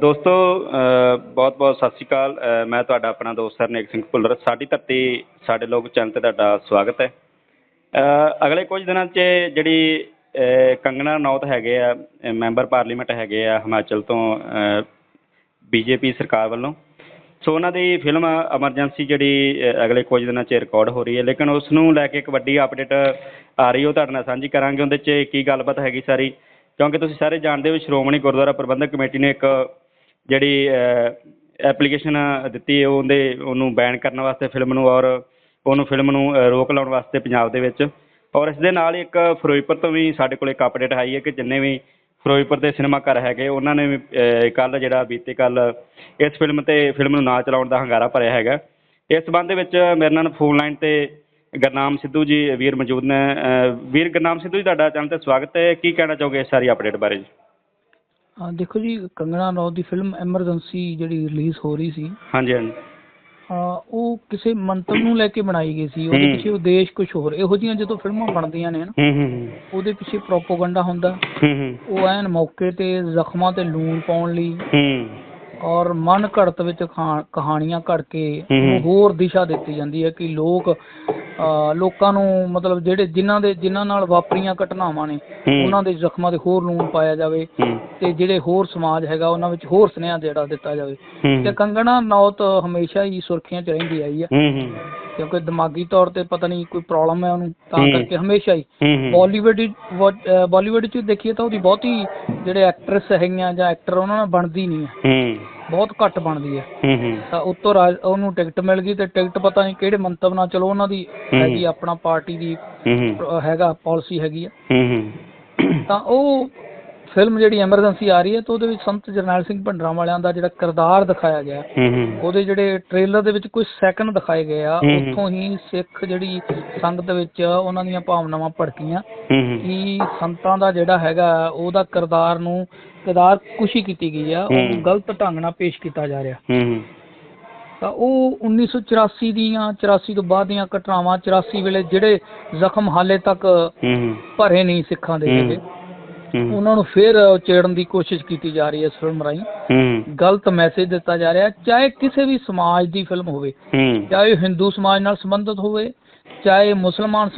ਦੋਸਤੋ ਬਹੁਤ ਬਹੁਤ ਸਤਿ ਸ਼੍ਰੀ ਅਕਾਲ। ਮੈਂ ਤੁਹਾਡਾ ਆਪਣਾ ਦੋਸਤ ਹਰਨੇਕ ਸਿੰਘ ਭੁੱਲਰ। ਸਾਡੀ ਧਰਤੀ, ਸਾਡੇ ਲੋਕ ਚੈਨਲ ਤੇ ਤੁਹਾਡਾ ਸਵਾਗਤ ਹੈ। ਅਗਲੇ ਕੁਝ ਦਿਨਾਂ 'ਚ ਜਿਹੜੀ ਕੰਗਣਾ ਨੌਤ ਹੈਗੇ ਆ ਮੈਂਬਰ ਪਾਰਲੀਮੈਂਟ ਹੈਗੇ ਆ ਹਿਮਾਚਲ ਤੋਂ ਬੀਜੇਪੀ ਸਰਕਾਰ ਵੱਲੋਂ। ਸੋ ਉਹਨਾਂ ਦੀ ਫਿਲਮ ਐਮਰਜੈਂਸੀ ਜਿਹੜੀ ਅਗਲੇ ਕੁਝ ਦਿਨਾਂ 'ਚ ਰਿਕਾਰਡ ਹੋ ਰਹੀ ਹੈ। ਲੇਕਿਨ ਉਸ ਨੂੰ ਲੈ ਕੇ ਇੱਕ ਵੱਡੀ ਅਪਡੇਟ ਆ ਰਹੀ ਉਹ ਤੁਹਾਡੇ ਨਾਲ ਸਾਂਝੀ ਕਰਾਂਗੇ। ਉਹਦੇ 'ਚ ਕੀ ਗੱਲਬਾਤ ਹੈਗੀ ਸਾਰੀ? ਕਿਉਂਕਿ ਤੁਸੀਂ ਸਾਰੇ ਜਾਣਦੇ ਹੋ ਸ਼੍ਰੋਮਣੀ ਗੁਰਦੁਆਰਾ ਪ੍ਰਬੰਧਕ ਕਮੇਟੀ ਨੇ ਇੱਕ, ਜਿਹੜੀ ਐਪਲੀਕੇਸ਼ਨ ਦਿੱਤੀ ਉਹਦੇ, ਉਹਨੂੰ ਬੈਨ ਕਰਨ ਵਾਸਤੇ ਫਿਲਮ ਨੂੰ ਔਰ ਉਹਨੂੰ ਫਿਲਮ ਨੂੰ ਰੋਕ ਲਾਉਣ ਵਾਸਤੇ ਪੰਜਾਬ ਦੇ ਵਿੱਚ। ਔਰ ਇਸ ਦੇ ਨਾਲ ਹੀ ਇੱਕ ਫਿਰੋਜ਼ਪੁਰ ਤੋਂ ਵੀ ਸਾਡੇ ਕੋਲ ਇੱਕ ਅਪਡੇਟ ਆਈ ਹੈ ਕਿ ਜਿੰਨੇ ਵੀ ਫਿਰੋਜ਼ਪੁਰ ਦੇ ਸਿਨੇਮਾ ਘਰ ਹੈਗੇ, ਉਹਨਾਂ ਨੇ ਵੀ ਕੱਲ ਜਿਹੜਾ ਬੀਤੇ ਕੱਲ ਇਸ ਫਿਲਮ ਤੇ ਫਿਲਮ ਨੂੰ ਨਾ ਚਲਾਉਣ ਦਾ ਹੰਗਾਰਾ ਭਰਿਆ ਹੈਗਾ। ਇਸ ਸੰਬੰਧ ਦੇ ਵਿੱਚ ਮੇਰੇ ਨਾਲ ਫੋਨ ਲਾਈਨ ਤੇ ਗੁਰਨਾਮ ਸਿੱਧੂ ਜੀ ਵੀਰ ਮੌਜੂਦ ਨੇ ਵੀਰ ਗੁਰਨਾਮ ਸਿੱਧੂ ਜੀ ਤੁਹਾਡਾ ਚੈਨਲ ਤੇ ਸਵਾਗਤ ਹੈ। ਕੀ ਕਹਿਣਾ ਚਾਹੋਗੇ ਇਸ ਸਾਰੀ ਅਪਡੇਟ ਬਾਰੇ ਜੀ? ਹਾਂ ਦੇਖੋ ਜੀ ਕੰਗਣਾ ਰਣੌਤ ਦੀ ਫਿਲਮ ਐਮਰਜੈਂਸੀ ਜਿਹੜੀ ਰਿਲੀਜ਼ ਹੋ ਰਹੀ ਸੀ ਹਾਂਜੀ ਹਾਂਜੀ। ਹਾਂ ਉਹ ਕਿਸੇ ਮੰਤਵ ਨੂੰ ਲੈ ਕੇ ਬਣਾਈ ਗਈ ਸੀ। ਉਹਦੇ। ਪਿੱਛੇ ਉਦੇਸ਼ ਕੁਝ ਹੋਰ ਇਹੋ ਜਿਹੀਆਂ ਜਦੋਂ ਫਿਲਮਾਂ ਬਣਦੀਆਂ ਨੇ ਨਾ ਹੂੰ ਹੂੰ ਹੂੰ। ਉਹਦੇ ਪਿੱਛੇ ਪ੍ਰੋਪੋਗੰਡਾ ਹੁੰਦਾ। ਹੂੰ ਹੂੰ। ਉਹ ਐਨ ਮੌਕੇ ਤੇ ਜ਼ਖਮਾਂ ਤੇ ਲੂਣ ਪਾਉਣ ਲਈ ਹੂੰ। ਔਰ ਮਨ ਘੜਤ ਵਿੱਚ ਕਹਾ- ਕਹਾਣੀਆਂ ਘੜ ਕੇ ਹੋਰ ਦਿਸ਼ਾ ਦਿੱਤੀ ਜਾਂਦੀ ਹੈ ਕਿ ਲੋਕ ਲੋਕਾਂ ਨੂੰ ਮਤਲਬ ਜਿਹੜੇ ਜਿਨ੍ਹਾਂ ਦੇ ਜਿਨ੍ਹਾਂ ਨਾਲ ਵਾਪਰੀਆਂ ਘਟਨਾਵਾਂ ਨੇ। ਉਹਨਾਂ ਦੇ ਜ਼ਖਮਾਂ ਤੇ ਹੋਰ ਲੂਣ ਪਾਇਆ ਜਾਵੇ ਤੇ ਜਿਹੜੇ ਹੋਰ ਸਮਾਜ ਹੈਗਾ ਉਹਨਾਂ ਵਿੱਚ ਹੋਰ ਸੁਨੇਹਾ ਜਿਹੜਾ ਦਿੱਤਾ ਜਾਵੇ। ਤੇ ਕੰਗਣਾ ਨੌਤ ਹਮੇਸ਼ਾ ਹੀ ਸੁਰਖੀਆਂ 'ਚ ਰਹਿੰਦੀ ਆਈ ਆ। ਕਿਉਂਕਿ ਦਿਮਾਗੀ ਤੌਰ ਤੇ ਪਤਾ ਨਹੀਂ ਕੋਈ ਪ੍ਰੋਬਲਮ ਹੈ ਉਹਨੂੰ ਤਾਂ। ਕਰਕੇ ਹਮੇਸ਼ਾ ਹੀ। ਬਾਲੀਵੁੱਡ ਬਾਲੀਵੁੱਡ 'ਚ ਦੇਖੀਏ ਤਾਂ ਉਹਦੀ ਬਹੁਤੀ ਜਿਹੜੇ ਐਕਟਰੈਸ ਹੈਗੀਆਂ ਜਾਂ ਐਕਟਰ ਉਹਨਾਂ ਨਾਲ ਬਣਦੀ ਨਹੀਂ ਹੂੰ। ਬਹੁਤ ਘੱਟ ਬਣਦੀ ਹੈ। ਹੂੰ ਹੂੰ। ਤਾਂ ਉੱਤੋਂ ਰਾਜ- ਉਹਨੂੰ ਟਿਕਟ ਮਿਲ ਗਈ ਤੇ ਟਿਕਟ ਪਤਾ ਨਹੀਂ ਕਿਹੜੇ ਮੰਤਵ ਨਾਲ ਚਲੋ ਉਹਨਾਂ ਦੀ ਹੂੰ। ਹੈਗੀ ਆਪਣਾ ਪਾਰਟੀ ਦੀ ਹੂੰ ਹੂੰ। ਅਹ ਹੈਗਾ ਪਾਲਿਸੀ ਹੈਗੀ ਆ। ਹੂੰ ਹੂੰ। ਤਾਂ ਉਹ ਫਿਲਮ ਜਿਹੜੀ ਐਮਰਜੈਂਸੀ ਆ ਰਹੀ ਹੈ ਤਾਂ ਉਹਦੇ ਵਿੱਚ ਸੰਤ ਜਰਨੈਲ ਸਿੰਘ ਭੰਡਰਾਂ ਵਾਲਿਆਂ ਦਾ ਜਿਹੜਾ ਕਿਰਦਾਰ ਦਿਖਾਇਆ ਗਿਆ ਹੂੰ। ਹੂੰ ਉਹਦੇ ਜਿਹੜੇ ਟ੍ਰੇਲਰ ਦੇ ਵਿੱਚ ਕੁਝ ਸੈਕਿੰਡ ਦਿਖਾਏ ਗਏ ਆ ਹੂੰ ਹੂੰ। ਉੱਥੋਂ ਹੀ ਸਿੱਖ ਜਿਹੜੀ ਸੰਗਤ ਵਿੱਚ ਉਹਨਾਂ ਦੀਆਂ ਭਾਵਨਾਵਾਂ ਭੜਕੀਆਂ। ਹੂੰ ਹੂੰ। ਕਿ ਸੰਤਾਂ ਦਾ ਜਿਹੜਾ ਹੈਗਾ ਉਹਦਾ ਕਿਰਦਾਰ ਨੂੰ ਕਿਰਦਾਰ ਕੁਸ਼ੀ ਕੀਤੀ ਗਈ ਆ ਉਹ। ਗਲਤ ਢੰਗ ਨਾਲ ਪੇਸ਼ ਕੀਤਾ ਜਾ ਰਿਹਾ। ਹੂੰ ਤਾਂ ਉਹ 1984 ਦੀਆਂ 84 ਤੋਂ ਬਾਅਦ ਦੀਆਂ ਘਟਨਾਵਾਂ 84 ਵੇਲੇ ਜਿਹੜੇ ਜ਼ਖਮ ਹਾਲੇ ਤੱਕ ਭਰੇ ਨਹੀਂ ਸਿੱਖਾਂ ਦੇ ਹੂੰ ਉਹਨਾਂ ਨੂੰ ਫਿਰ ਚੇੜਨ ਦੀ ਕੋਸ਼ਿਸ਼ ਕੀਤੀ ਜਾ ਰਹੀ ਹੈ ਇਸ ਫਿਲਮ ਰਾਹੀਂ। ਗਲਤ ਮੈਸੇਜ ਦਿੱਤਾ ਜਾ ਰਿਹਾ ਚਾਹੇ ਕਿਸੇ ਵੀ ਸਮਾਜ ਦੀ ਫਿਲਮ ਹੋਵੇ ਚਾਹੇ ਹਿੰਦੂ ਸਮਾਜ ਨਾਲ ਸੰਬੰਧਿਤ ਹੋਵੇ ਚਾਹੇ ਮੁਸਲਮਾਨ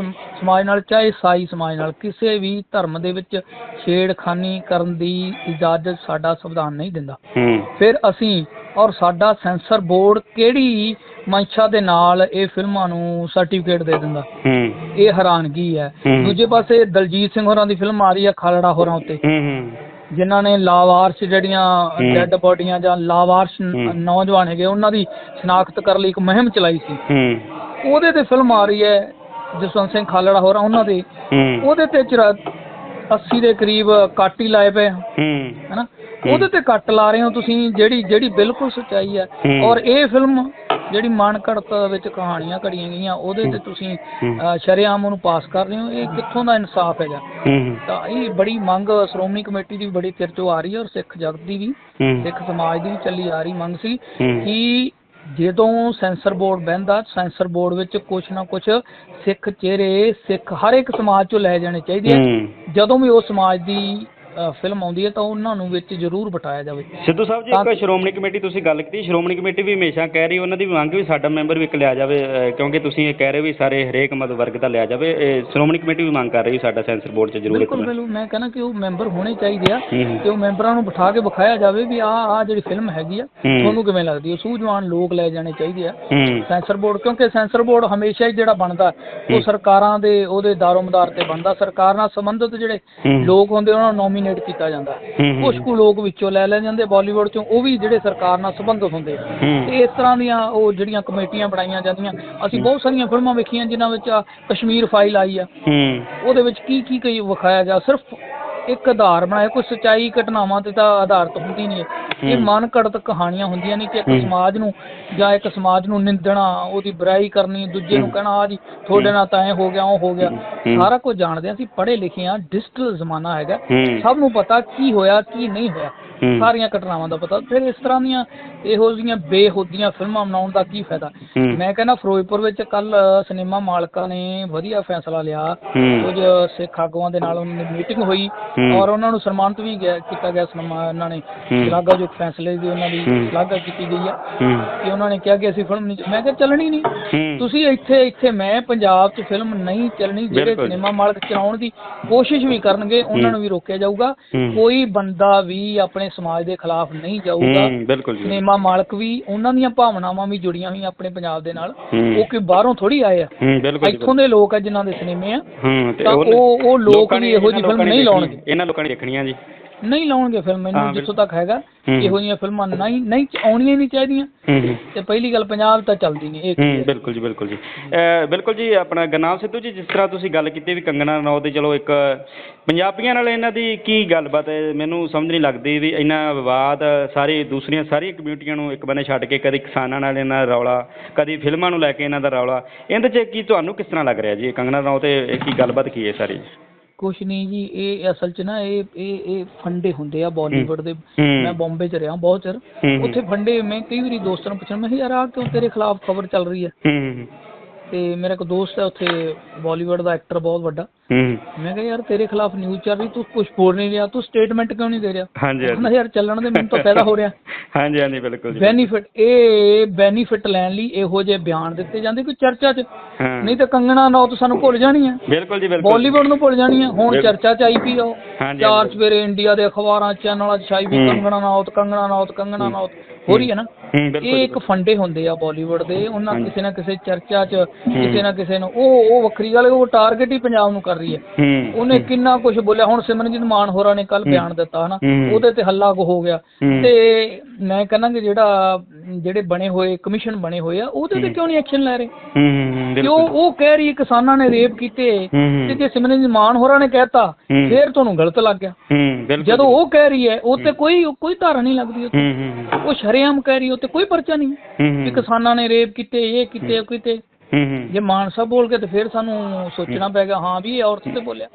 ਸਮਾਜ ਨਾਲ ਚਾਹੇ ਈਸਾਈ ਸਮਾਜ ਨਾਲ ਕਿਸੇ ਵੀ ਧਰਮ ਦੇ ਵਿੱਚ ਛੇੜਖਾਨੀ ਕਰਨ ਦੀ ਇਜਾਜ਼ਤ ਸਾਡਾ ਸੰਵਿਧਾਨ ਨਹੀਂ ਦਿੰਦਾ। ਫਿਰ ਅਸੀਂ ਔਰ ਸਾਡਾ ਸੈਂਸਰ ਬੋਰਡ ਕਿਹੜੀ ਮਨਸ਼ਾ ਦੇ ਨਾਲ ਇਹ ਫਿਲਮਾਂ ਨੂੰ ਸਰਟੀਫਿਕੇਟ ਦੇ ਦਿੰਦਾ? ਇਹ ਹੈਰਾਨਗੀ ਹੈ। ਦੂਜੇ ਪਾਸੇ ਦਲਜੀਤ ਸਿੰਘ ਹੋਰਾਂ ਦੀ ਫਿਲਮ ਆ ਰਹੀ ਹੈ ਖਾਲੜਾ ਹੋਰਾਂ ਉੱਤੇ। ਜਿਨ੍ਹਾਂ ਨੇ ਲਾਵਾਰਸ ਜਿਹੜੀਆਂ। ਡੈੱਡ ਬੋਡੀਆਂ ਜਾਂ ਲਾਵਾਰਸ। ਨੌਜਵਾਨ ਹੈਗੇ ਉਹਨਾਂ ਦੀ ਸ਼ਨਾਖਤ ਕਰਨ ਲਈ ਇੱਕ ਮੁਹਿੰਮ ਚਲਾਈ ਸੀ। ਉਹਦੇ ਤੇ ਫਿਲਮ ਆ ਰਹੀ ਹੈ ਜਸਵੰਤ ਸਿੰਘ ਖਾਲੜਾ ਹੋਰਾਂ ਉਹਨਾਂ ਦੇ। ਹੂੰ। ਉਹਦੇ ਤੇ ਚੁਰਾ- 80 ਦੇ ਕਰੀਬ ਕੱਟ ਹੀ ਲਾਏ ਪਏ ਆ, ਹੂੰ। ਹੈਨਾ? ਉਹਦੇ ਤੇ ਕੱਟ ਲਾ ਰਹੇ ਹੋ ਤੁਸੀਂ ਜਿਹੜੀ ਜਿਹੜੀ ਬਿਲਕੁਲ ਸੱਚਾਈ ਹੈ ਹੂੰ। ਔਰ ਇਹ ਫਿਲਮ ਜਿਹੜੀ ਮਨ ਘੜਤ ਵਿੱਚ ਕਹਾਣੀਆਂ ਘੜੀਆਂ ਗਈਆਂ ਉਹਦੇ ਤੇ ਤੁਸੀਂ ਹੂੰ। ਅ, ਸ਼ਰੇਆਮ ਉਹਨੂੰ ਪਾਸ ਕਰ ਰਹੇ ਹੋ। ਇਹ ਕਿੱਥੋਂ ਦਾ ਇਨਸਾਫ ਹੈਗਾ? ਹੂੰ ਤਾਂ ਇਹ ਬੜੀ ਮੰਗ ਸ਼੍ਰੋਮਣੀ ਕਮੇਟੀ ਦੀ ਬੜੀ ਚਿਰ ਤੋਂ ਆ ਰਹੀ ਹੈ ਔਰ ਸਿੱਖ ਜਗਤ ਦੀ ਵੀ ਹੂੰ। ਸਿੱਖ ਸਮਾਜ ਦੀ ਵੀ ਚੱਲੀ ਆ ਰਹੀ ਮੰਗ ਸੀ ਹੂੰ। ਕਿ ਜਦੋਂ ਸੈਂਸਰ ਬੋਰਡ ਬਹਿੰਦਾ ਸੈਂਸਰ ਬੋਰਡ ਵਿੱਚ ਕੁਛ ਨਾ ਕੁਛ ਸਿੱਖ ਚਿਹਰੇ ਸਿੱਖ ਹਰ ਇੱਕ ਸਮਾਜ ਚੋਂ ਲੈ ਜਾਣੇ ਚਾਹੀਦੇ ਆ। ਜਦੋਂ ਵੀ ਉਹ ਸਮਾਜ ਦੀ ਫਿਲਮ ਆਉਂਦੀ ਹੈ ਤਾਂ ਉਹਨਾਂ ਨੂੰ ਵਿੱਚ ਜ਼ਰੂਰ ਬਿਠਾਇਆ ਜਾਵੇ। ਸਿੱਧੂ ਸਾਹਿਬ ਜੀ ਇੱਕ ਸ਼੍ਰੋਮਣੀ ਕਮੇਟੀ ਤੁਸੀਂ ਗੱਲ ਕੀਤੀ ਸ਼੍ਰੋਮਣੀ ਕਮੇਟੀ ਵੀ ਹਮੇਸ਼ਾ ਕਹਿ ਰਹੀ ਉਹਨਾਂ ਦੀ ਮੰਗ ਵੀ ਸਾਡਾ ਮੈਂਬਰ ਵੀ ਇੱਕ ਲਿਆ ਜਾਵੇ ਕਿਉਂਕਿ ਤੁਸੀਂ ਇਹ ਕਹਿ ਰਹੇ ਵੀ ਸਾਰੇ ਹਰੇਕ ਮਤ ਵਰਗ ਦਾ ਲਿਆ ਜਾਵੇ ਇਹ ਸ਼੍ਰੋਮਣੀ ਕਮੇਟੀ ਵੀ ਮੰਗ ਕਰ ਰਹੀ ਸਾਡਾ ਸੈਂਸਰ ਬੋਰਡ 'ਚ ਜ਼ਰੂਰ ਇੱਕ ਬਿਲਕੁਲ ਬਿਲਕੁਲ ਮੈਂ ਕਹਿੰਦਾ ਕਿ ਉਹ ਮੈਂਬਰ ਹੋਣੇ ਚਾਹੀਦੇ ਆ ਹੂੰ ਉਹ ਮੈਂਬਰਾਂ ਨੂੰ ਬਿਠਾ ਕੇ ਵਿਖਾਇਆ ਜਾਵੇ ਵੀ ਆਹ ਆਹ ਜਿਹੜੀ ਫਿਲਮ ਹੈਗੀ ਆ ਹੂੰ। ਤੁਹਾਨੂੰ ਕਿਵੇਂ ਲੱਗਦੀ ਹੈ ਸੂਝਵਾਨ ਲੋਕ ਲੈ ਜਾਣੇ ਚਾਹੀਦੇ ਆ। ਹੂੰ। ਸੈਂਸਰ ਬੋਰਡ ਕਿਉਂਕਿ ਸੈਂਸਰ ਬੋਰਡ ਹਮੇਸ਼ਾ ਹੀ ਜਿਹੜਾ ਬਣਦਾ ਉਹ ਹੂੰ। ਸਰਕਾਰਾਂ ਦੇ ਉਹਦੇ ਦਾਰੋਮਦਾਰ ਤੇ ਬਣਦਾ। ਸਰਕਾਰ ਨਾਲ ਸੰਬੰਧਿਤ ਜਿਹੜੇ ਹੂੰ। ਲੋਕ ਹੁੰਦੇ ਉਹਨਾਂ ਨੂੰ ਨੋਮੀਨੇਟ ਕੀਤਾ ਜਾਂਦਾ ਹੂੰ ਹੂੰ। ਕੁਝ ਕੁ ਲੋਕ ਵਿੱਚੋਂ ਲੈ ਲੈ ਜਾਂਦੇ ਬਾਲੀਵੁੱਡ ਚੋਂ ਉਹ ਵੀ ਜਿਹੜੇ ਸਰਕਾਰ ਨਾਲ ਸੰਬੰਧਿਤ ਹੁੰਦੇ ਆ। ਹੂੰ। ਤੇ ਇਸ ਤਰ੍ਹਾਂ ਦੀਆਂ ਉਹ ਜਿਹੜੀਆਂ ਕਮੇਟੀਆਂ ਬਣਾਈਆਂ ਜਾਂਦੀਆਂ ਅਸੀਂ ਬਹੁਤ ਸਾਰੀਆਂ ਫਿਲਮਾਂ ਵੇਖੀਆਂ ਜਿਨ੍ਹਾਂ ਵਿੱਚ ਆਹ ਕਸ਼ਮੀਰ ਫਾਈਲ ਆਈ ਆ ਹੂੰ ਉਹਦੇ ਵਿੱਚ ਕੀ ਕੀ ਕਈ ਵਿਖਾਇਆ ਗਿਆ ਸਿਰਫ ਇੱਕ ਆਧਾਰ ਬਣਾਇਆ ਕੋਈ ਸਚਾਈ ਘਟਨਾਵਾਂ ਤੇ ਤਾਂ ਆਧਾਰਿਤ ਹੁੰਦੀ ਨਹੀਂ ਹੈ ਇਹ। ਮਨ ਘੜਤ ਕਹਾਣੀਆਂ ਹੁੰਦੀਆਂ ਨੇ ਕਿ ਇੱਕ। ਸਮਾਜ ਨੂੰ ਜਾਂ ਇੱਕ ਸਮਾਜ ਨੂੰ ਨਿੰਦਣਾ ਉਹਦੀ ਬੁਰਾਈ ਕਰਨੀ ਦੂਜੇ ਨੂੰ। ਕਹਿਣਾ ਆ ਜੀ ਤੁਹਾਡੇ ਨਾਲ ਤਾਂ ਐ ਹੋ ਗਿਆ ਉਹ ਹੋ ਗਿਆ। ਸਾਰਾ ਕੁਝ ਜਾਣਦੇ ਹਾਂ ਅਸੀਂ ਪੜ੍ਹੇ ਲਿਖੇ ਹਾਂ ਡਿਜੀਟਲ ਜ਼ਮਾਨਾ ਹੈਗਾ। ਸਭ ਨੂੰ ਪਤਾ ਕੀ ਹੋਇਆ ਕੀ ਨਹੀਂ ਹੋਇਆ। ਸਾਰੀਆਂ ਘਟਨਾਵਾਂ ਦਾ ਪਤਾ ਫਿਰ ਇਸ ਤਰ੍ਹਾਂ ਦੀਆਂ ਇਹੋ ਜਿਹੀਆਂ ਬੇਹੁਦੀਆਂ ਫਿਲਮਾਂ ਬਣਾਉਣ ਦਾ ਕੀ ਫਾਇਦਾ। ਮੈਂ ਕਹਿੰਦਾ ਫਿਰੋਜ਼ਪੁਰ ਵਿੱਚ ਕੱਲ ਸਿਨੇਮਾ ਮਾਲਕਾਂ ਨੇ ਵਧੀਆ ਫੈਸਲਾ ਲਿਆ। ਕੁਝ ਸਿੱਖ ਆਗੂਆਂ ਦੇ ਨਾਲ ਉਹਨਾਂ ਦੀ ਮੀਟਿੰਗ ਹੋਈ। ਔਰ ਉਹਨਾਂ ਨੂੰ ਸਨਮਾਨਿਤ ਵੀ ਕੀਤਾ ਗਿਆ ਸਨਮਾਨ ਉਹਨਾਂ ਨੇ। ਸ਼ਲਾਘਾ ਜੋ ਇੱਕ ਫੈਸਲੇ ਦੀ ਉਹਨਾਂ ਦੀ। ਸ਼ਲਾਘਾ ਕੀਤੀ ਗਈ ਆ ਕਿ ਉਹਨਾਂ ਨੇ ਕਿਹਾ ਕਿ ਅਸੀਂ ਫਿਲਮ ਨਹੀਂ ਮੈਂ ਕਿਹਾ ਚੱਲਣੀ ਨਹੀਂ ਤੁਸੀਂ ਇੱਥੇ ਇੱਥੇ ਮੈਂ ਪੰਜਾਬ 'ਚ ਫਿਲਮ ਨਹੀਂ ਚੱਲਣੀ ਜਿਹੜੇ। ਸਿਨੇਮਾ ਮਾਲਕ ਚਲਾਉਣ ਦੀ ਕੋਸ਼ਿਸ਼ ਵੀ ਕਰਨਗੇ ਉਹਨਾਂ। ਨੂੰ ਵੀ ਰੋਕਿਆ ਜਾਊਗਾ। ਕੋਈ ਬੰਦਾ ਵੀ ਆਪਣੇ ਸਮਾਜ ਦੇ ਖਿਲਾਫ ਨਹੀਂ ਜਾਊਗਾ ਸਿਨੇਮਾ ਮਾਲਕ ਵੀ ਉਹਨਾਂ ਦੀਆਂ ਭਾਵਨਾਵਾਂ ਵੀ ਜੁੜੀਆਂ ਹੋਈਆਂ ਆਪਣੇ ਪੰਜਾਬ ਦੇ ਨਾਲ। ਉਹ ਕਿ ਬਾਹਰੋਂ ਥੋੜੀ ਆਏ ਆ ਇੱਥੋਂ ਦੇ ਲੋਕ ਆ ਜਿਨ੍ਹਾਂ ਦੇ ਸਿਨੇਮੇ ਆ ਤੇ ਉਹ- ਉਹ ਲੋਕ ਵੀ ਇਹੋ ਜਿਹੀ ਫਿਲਮ ਨਹੀਂ ਲਾਉਣਗੇ। ਇਹਨਾਂ ਲੋਕਾਂ ਨੇ ਦੇਖਣੀਆਂ ਜੀ ਨਹੀਂ ਲਾਉਣਗੇ ਹਾਂ, ਮੈਨੂੰ ਜਿੱਥੋਂ ਤੱਕ ਹੈਗਾ। ਇਹੋ ਜਿਹੀਆਂ ਫਿਲਮਾਂ ਨਹੀਂ ਨਹੀਂ ਆਉਣੀਆਂ ਹੀ ਨਹੀਂ ਚਾਹੀਦੀਆਂ ਤੇ ਪਹਿਲੀ ਗੱਲ ਪੰਜਾਬ ਤਾਂ ਚੱਲਦੀ ਨਹੀਂ ਇਹ। ਬਿਲਕੁਲ ਜੀ ਬਿਲਕੁਲ ਜੀ। ਬਿਲਕੁਲ ਜੀ ਆਪਣਾ ਗਰਨਾਮ ਸਿੱਧੂ ਜੀ ਜਿਸ ਤਰ੍ਹਾਂ ਤੁਸੀਂ ਗੱਲ ਕੀਤੀ ਵੀ ਕੰਗਣਾ ਰਣੌਤ ਦੀ ਚਲੋ ਇੱਕ ਪੰਜਾਬੀਆਂ ਨਾਲ ਇਹਨਾਂ ਦੀ ਕੀ ਗੱਲਬਾਤ ਹੈ? ਮੈਨੂੰ ਸਮਝ ਨਹੀਂ ਲੱਗਦੀ ਵੀ ਇਹਨਾਂ ਵਿਵਾਦ ਸਾਰੇ ਦੂਸਰੀਆਂ ਸਾਰੀਆਂ ਕਮਿਊਨਿਟੀਆਂ ਨੂੰ ਇੱਕ ਬੰਨੇ ਛੱਡ ਕੇ ਕਦੀ ਕਿਸਾਨਾਂ ਨਾਲ ਇਹਨਾਂ ਦਾ ਰੌਲਾ ਕਦੀ ਫਿਲਮਾਂ ਨੂੰ ਲੈ ਕੇ ਇਹਨਾਂ ਦਾ ਰੌਲਾ। ਇਹਦੇ 'ਚ ਕੀ ਤੁਹਾਨੂੰ ਕਿਸ ਤਰ੍ਹਾਂ ਲੱਗ ਰਿਹਾ ਜੀ? ਕੰਗਣਾ ਰਣੌਤ ਤੇ ਇਹ ਕੀ ਗੱਲਬਾਤ ਕੀ ਹੈ ਸਾਰੀ? ਕੁਛ ਨਹੀਂ ਜੀ ਇਹ ਅਸਲ 'ਚ ਨਾ ਇਹ ਇਹ ਇਹ ਫੰਡੇ ਹੁੰਦੇ ਆ ਬਾਲੀਵੁੱਡ ਦੇ। ਮੈਂ ਬੰਬੇ 'ਚ ਰਿਹਾ ਬਹੁਤ ਚਿਰ। ਉੱਥੇ ਫੰਡੇ ਮੈਂ ਕਈ ਵਾਰੀ ਦੋਸਤਾਂ ਨੂੰ ਪੁੱਛਣ ਮੈਂ ਕਿਹਾ ਯਾਰ ਆ ਕਿਉਂ ਤੇਰੇ ਖਿਲਾਫ ਖਬਰ ਚੱਲ ਰਹੀ ਹੂੰ ਤੇ ਮੇਰਾ ਇੱਕ ਦੋਸਤ ਹੈ ਉੱਥੇ ਬਾਲੀਵੁੱਡ ਦਾ ਐਕਟਰ ਬਹੁਤ ਵੱਡਾ। ਹੂੰ। ਮੈਂ ਕਿਹਾ ਯਾਰ ਤੇਰੇ ਖਿਲਾਫ ਨਿਊਜ਼ ਚੱਲ ਰਹੀ ਤੂੰ ਕੁਝ ਬੋਲ ਨਹੀਂ ਰਿਹਾ ਤੂੰ ਸਟੇਟਮੈਂਟ ਕਿਉਂ ਨਹੀਂ ਦੇ ਰਿਹਾ? ਹਾਂਜੀ ਹਾਂਜੀ। ਯਾਰ ਚੱਲਣ ਦੇ ਮੈਨੂੰ ਤਾਂ ਫਾਇਦਾ ਹੋ ਰਿਹਾ। ਹਾਂਜੀ ਹਾਂਜੀ ਬਿਲਕੁਲ ਜੀ ਬੈਨੀਫਿਟ ਇਹ ਬੈਨੀਫਿਟ ਲੈਣ ਲਈ ਇਹੋ ਜਿਹੇ ਬਿਆਨ ਦਿੱਤੇ ਜਾਂਦੇ ਕੋਈ ਚਰਚਾ 'ਚ। ਨਹੀਂ ਤਾਂ ਕੰਗਣਾ ਨਾ ਤਾਂ ਸਾਨੂੰ ਭੁੱਲ ਜਾਣੀ ਹੈ ਬਿਲਕੁਲ ਜੀ ਬਿਲਕੁਲ। ਬਾਲੀਵੁੱਡ ਨੂੰ ਭੁੱਲ ਜਾਣੀ ਹੈ ਹੁਣ। ਚਰਚਾ ਚ ਆਈ ਆ ਉਹ। ਚਾਰ। ਸਵੇਰੇ ਇੰਡੀਆ ਦੇ ਅਖਬਾਰਾਂ ਚੈਨਲਾਂ 'ਚ ਛਾਈ ਵੀ। ਕੰਗਣਾ ਨਾਉਤ ਕੰਗਣਾ ਨਾਉਤ ਕੰਗਣਾ ਨਾਉਤ ਹੋ। ਰਹੀ ਹੈ ਨਾ ਇਹ ਇੱਕ ਫੰਡੇ ਹੁੰਦੇ ਆ ਬਾਲੀਵੁੱਡ ਦੇ ਉਹਨਾਂ। ਕਿਸੇ ਨਾ ਕਿਸੇ ਚਰਚਾ 'ਚ ਕਿਸੇ ਨਾ ਕਿਸੇ ਨੂੰ ਉਹ ਉਹ ਵੱਖਰੀ ਗੱਲ ਉਹ ਟਾਰਗੇਟ ਹੀ ਪੰਜਾਬ ਨੂੰ ਕਰ ਰਹੀ ਹੈ। ਉਹਨੇ ਕਿੰਨਾ ਕੁਝ ਬੋਲਿਆ ਹੁਣ ਸਿਮਰਨਜੀਤ ਮਾਨ ਹੋਰਾਂ ਨੇ ਕੱਲ ਬਿਆਨ ਦਿੱਤਾ ਹਨਾ। ਉਹਦੇ ਤੇ ਹੱਲਾ ਕੋ ਹੋ ਗਿਆ। ਤੇ ਮੈਂ ਕਹਿੰਦਾ ਕਿ ਜਿਹੜਾ ਜਿਹੜੇ ਬਣੇ ਹੋਏ ਕਮਿਸ਼ਨ ਬਣੇ ਹੋਏ ਆ ਉਹਦੇ ਤੇ ਕਿਉਂ ਨਹੀਂ ਐਕਸ਼ਨ ਲੈ ਰਹੇ? ਹੂੰ ਹੂੰ, ਹੂੰ ਕਿ ਉਹ ਕਹਿ ਰਹੀ ਕਿਸਾਨਾਂ ਨੇ ਰੇਪ ਕੀਤੇ ਤੇ ਜੇ ਸਿਮਰਨਜੀਤ ਮਾਨ ਹੋਰਾਂ ਨੇ ਕਹਿਤਾ। ਫੇਰ ਤੁਹਾਨੂੰ ਗਲਤ ਲੱਗ ਗਿਆ। ਜਦੋਂ। ਉਹ ਕਹਿ ਰਹੀ ਹੈ ਉਹ ਤੇ ਕੋਈ ਕੋਈ ਧਾਰਾ ਨਹੀਂ ਲੱਗਦੀ ਉਹ। ਸ਼ਰੇਆਮ ਕਹਿ ਰਹੀ ਉਹ ਤੇ ਕੋਈ ਪਰਚਾ ਨਹੀਂ। ਕਿ ਕਿਸਾਨਾਂ ਨੇ ਰੇਪ ਕੀਤੇ ਇਹ ਕੀਤੇ ਉਹ ਕੀਤੇ। ਜੇ ਮਾਨ ਸਾਹਿਬ ਬੋਲ ਕੇ ਤੇ ਫਿਰ ਸਾਨੂੰ ਸੋਚਣਾ ਪੈਗਾ ਹਾਂ ਵੀ ਇਹ ਔਰਤ ਤੇ ਬੋਲਿਆ।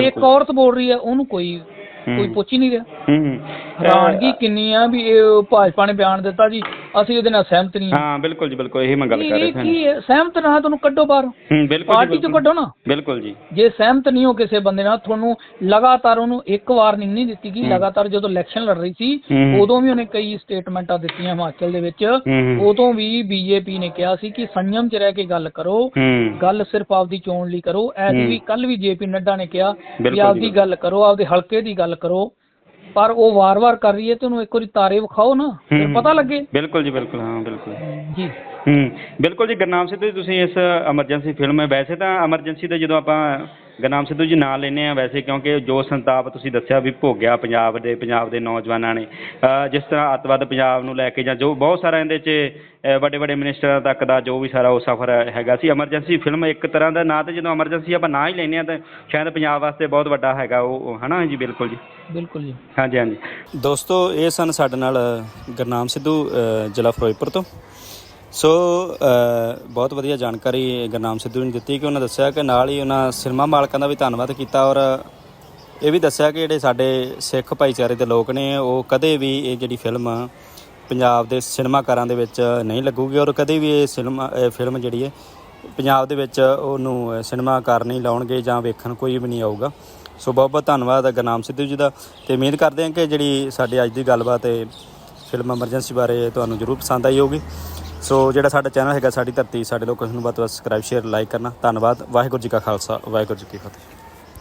ਇੱਕ ਔਰਤ ਬੋਲ ਰਹੀ ਹੈ ਉਹਨੂੰ ਕੋਈ ਕੋਈ। ਪੁੱਛ ਹੀ ਨਹੀਂ ਰਿਹਾ। ਹੈਰਾਨਗੀ ਕਿੰਨੀ ਆ ਵੀ ਇਹ ਭਾਜਪਾ ਨੇ ਬਿਆਨ ਦਿੱਤਾ ਜੀ ਅਸੀਂ ਉਹਦੇ ਨਾਲ ਸਹਿਮਤ ਨਹੀਂ ਹਾਂ। ਬਿਲਕੁਲ ਜੀ ਬਿਲਕੁਲ ਇਹੀ ਮੈਂ ਗੱਲ ਕਰ ਇਹ ਰਿਹਾ ਸੀ ਕੀ ਹੈ ਸਹਿਮਤ ਨਾ ਤੁਹਾਨੂੰ ਕੱਢੋ ਬਾਹਰ। ਹੂੰ ਬਿਲਕੁਲ ਜੀ, ਪਾਰਟੀ ਚੋਂ ਬਿਲਕੁਲ। ਕੱਢੋ ਨਾ। ਬਿਲਕੁਲ ਜੀ। ਜੇ ਸਹਿਮਤ ਨਹੀਂ ਹੋ ਕਿਸੇ ਬੰਦੇ ਨਾਲ ਤੁਹਾਨੂੰ ਲਗਾਤਾਰ ਉਹਨੂੰ ਇੱਕ ਵਾਰਨਿੰਗ ਨਹੀਂ ਦਿੱਤੀ ਗਈ। ਲਗਾਤਾਰ ਜਦੋਂ ਇਲੈਕਸ਼ਨ ਲੜ ਰਹੀ ਸੀ ਹੂੰ। ਉਦੋਂ ਵੀ ਉਹਨੇ ਕਈ ਸਟੇਟਮੈਂਟਾਂ ਦਿੱਤੀਆਂ ਹਿਮਾਚਲ ਦੇ ਵਿੱਚ। ਹੂੰ ਉਦੋਂ ਵੀ ਬੀਜੇਪੀ ਨੇ ਕਿਹਾ ਸੀ ਕਿ ਸੰਯਮ 'ਚ ਰਹਿ ਕੇ ਗੱਲ ਕਰੋ। ਹੂੰ। ਗੱਲ ਸਿਰਫ ਆਪਦੀ ਚੋਣ ਲਈ ਕਰੋ। ਐਸ ਹੂੰ। ਵੀ ਕੱਲ ਵੀ ਜੇਪੀ ਨੱਡਾ ਨੇ ਕਿਹਾ ਕਿ ਬਿਲਕੁਲ ਆਪਦੀ। ਗੱਲ ਕਰੋ ਆਪਦੇ ਹਲਕੇ ਦੀ ਗੱਲ ਕਰੋ। ਪਰ ਉਹ ਵਾਰ-ਵਾਰ ਕਰ ਰਹੀ ਹੈ ਤੇ ਉਹਨੂੰ ਇੱਕ ਵਾਰੀ ਤਾਰੇ ਵਿਖਾਓ ਨਾ ਫਿਰ। ਪਤਾ ਲੱਗੇ। ਬਿਲਕੁਲ ਜੀ ਬਿਲਕੁਲ ਹਾਂ ਬਿਲਕੁਲ। ਜੀ। ਹੂੰ ਬਿਲਕੁਲ ਜੀ ਗੁਰਨਾਮ ਸਿੱਧੂ ਜੀ ਤੁਸੀਂ ਇਸ ਐਮਰਜੈਂਸੀ ਫਿਲਮ ਹੈ ਵੈਸੇ ਤਾਂ ਐਮਰਜੈਂਸੀ ਤੇ ਜਦੋਂ ਆਪਾਂ ਗੁਰਨਾਮ ਸਿੱਧੂ ਜੀ ਨਾਂ ਲੈਨੇ ਆ ਵੈਸੇ ਕਿਉਂਕਿ ਜੋ ਸੰਤਾਪ ਤੁਸੀਂ ਦੱਸਿਆ ਵੀ ਭੋਗਿਆ ਪੰਜਾਬ ਦੇ ਪੰਜਾਬ ਦੇ ਨੌਜਵਾਨਾਂ ਨੇ ਜਿਸ ਤਰ੍ਹਾਂ ਅੱਤਵਾਦ ਪੰਜਾਬ ਨੂੰ ਲੈ ਕੇ ਜਾਂ ਜੋ ਬਹੁਤ ਸਾਰਾ ਇਹਦੇ 'ਚ ਵੱਡੇ ਵੱਡੇ ਮਿਨਿਸਟਰਾਂ ਤੱਕ ਦਾ ਜੋ ਵੀ ਸਾਰਾ ਉਹ ਸਫ਼ਰ ਹੈਗਾ ਸੀ। ਐਮਰਜੈਂਸੀ ਫਿਲਮ ਇੱਕ ਤਰ੍ਹਾਂ ਦਾ ਨਾਂ ਤੇ ਜਦੋਂ ਐਮਰਜੈਂਸੀ ਆਪਾਂ ਨਾਂ ਹੀ ਲੈਨੇ ਆ ਤਾਂ ਸ਼ਾਇਦ ਪੰਜਾਬ ਵਾਸਤੇ ਬਹੁਤ ਵੱਡਾ ਹੈਗਾ ਉਹ ਹਨਾ ਜੀ? ਬਿਲਕੁਲ ਜੀ। ਬਿਲਕੁਲ ਜੀ। ਹਾਂਜੀ ਹਾਂਜੀ। ਦੋਸਤੋ ਇਹ ਸਨ ਸਾਡੇ ਨਾਲ ਗੁਰਨਾਮ ਸਿੱਧੂ ਜ਼ਿਲ੍ਹਾ ਫਿਰੋਜ਼ਪੁਰ ਤੋਂ। ਸੋ ਬਹੁਤ ਵਧੀਆ ਜਾਣਕਾਰੀ ਗੁਰਨਾਮ ਸਿੱਧੂ ਨੇ ਦਿੱਤੀ ਕਿ ਉਹਨਾਂ ਦੱਸਿਆ ਕਿ ਨਾਲ ਹੀ ਉਹਨਾਂ ਸਿਨੇਮਾ ਮਾਲਕਾਂ ਦਾ ਵੀ ਧੰਨਵਾਦ ਕੀਤਾ ਔਰ ਇਹ ਵੀ ਦੱਸਿਆ ਕਿ ਜਿਹੜੇ ਸਾਡੇ ਸਿੱਖ ਭਾਈਚਾਰੇ ਦੇ ਲੋਕ ਨੇ, ਉਹ ਕਦੇ ਵੀ ਇਹ ਜਿਹੜੀ ਫਿਲਮ ਪੰਜਾਬ ਦੇ ਸਿਨੇਮਾਘਰਾਂ ਦੇ ਵਿੱਚ ਨਹੀਂ ਲੱਗੂਗੀ ਔਰ ਕਦੇ ਵੀ ਇਹ ਸਿਨੇਮਾ ਫਿਲਮ ਜਿਹੜੀ ਹੈ ਪੰਜਾਬ ਦੇ ਵਿੱਚ ਉਹਨੂੰ ਸਿਨੇਮਾਕਾਰ ਨਹੀਂ ਲਾਉਣਗੇ ਜਾਂ ਵੇਖਣ ਕੋਈ ਵੀ ਨਹੀਂ ਆਊਗਾ। ਸੋ ਬਹੁਤ ਬਹੁਤ ਧੰਨਵਾਦ ਹੈ ਗੁਰਨਾਮ ਸਿੱਧੂ ਜੀ ਦਾ ਤੇ ਉਮੀਦ ਕਰਦੇ ਹਾਂ ਕਿ ਜਿਹੜੀ ਸਾਡੀ ਅੱਜ ਦੀ ਗੱਲਬਾਤ ਹੈ ਫਿਲਮ ਐਮਰਜੈਂਸੀ ਬਾਰੇ ਤੁਹਾਨੂੰ ਜ਼ਰੂਰ ਪਸੰਦ ਆਈ ਹੋਊਗੀ। ਸੋ ਜਿਹੜਾ ਸਾਡਾ ਚੈਨਲ ਹੈਗਾ ਸਾਡੀ ਧਰਤੀ, ਸਾਡੇ ਲੋਕਾਂ ਨੂੰ ਵੱਧ ਤੋਂ ਵੱਧ ਸਬਸਕ੍ਰਾਈਬ ਸ਼ੇਅਰ ਲਾਈਕ ਕਰਨਾ। ਧੰਨਵਾਦ। ਵਾਹਿਗੁਰੂ ਜੀ ਕਾ ਖਾਲਸਾ। ਵਾਹਿਗੁਰੂ ਜੀ ਕੀ ਫਤਿਹ।